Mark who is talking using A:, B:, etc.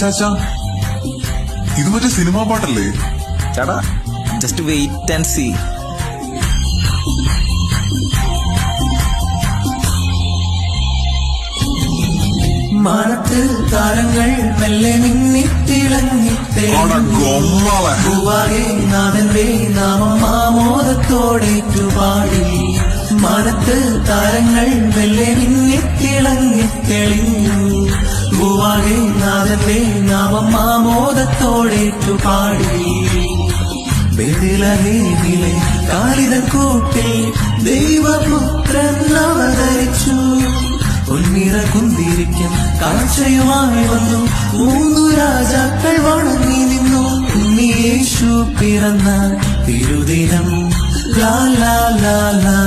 A: ചാച്ചാ ഇത് മറ്റേ സിനിമാ പാട്ടല്ലേ?
B: ചേട്ടാ ജസ്റ്റ് വെയിറ്റ് ആൻഡ് സീ
C: മാനത്തിൽ താരങ്ങൾ മെല്ലെ മിന്നിത്തിളങ്ങിത്തേ.
A: ആടാ ഗൊമ്മളെ.
C: പൂവാകെ നാഥന്റെ നാമം മാമോദത്തോടേറ്റുപാടി മാനത്തിൽ താരങ്ങൾ മെല്ലെ മിന്നിത്തിളങ്ങി തെളിഞ്ഞു നാഥനേ നാഥന്റെ നാമം മാമോദത്തോടേറ്റു പാടി ബിരുളനേതിലെ കാളിത കൂട്ടിൽ ദൈവപുത്രൻ അവതരിച്ചു. പൊന്നിറ കുന്തിരിക്കും കാഴ്ചയുമായി വന്നു. മൂന്നു രാജാക്കൾ വണങ്ങി നിന്നു. ഉണ്ണിയേശു പിറന്ന തിരുദിനം. ലാലാ ലാലാ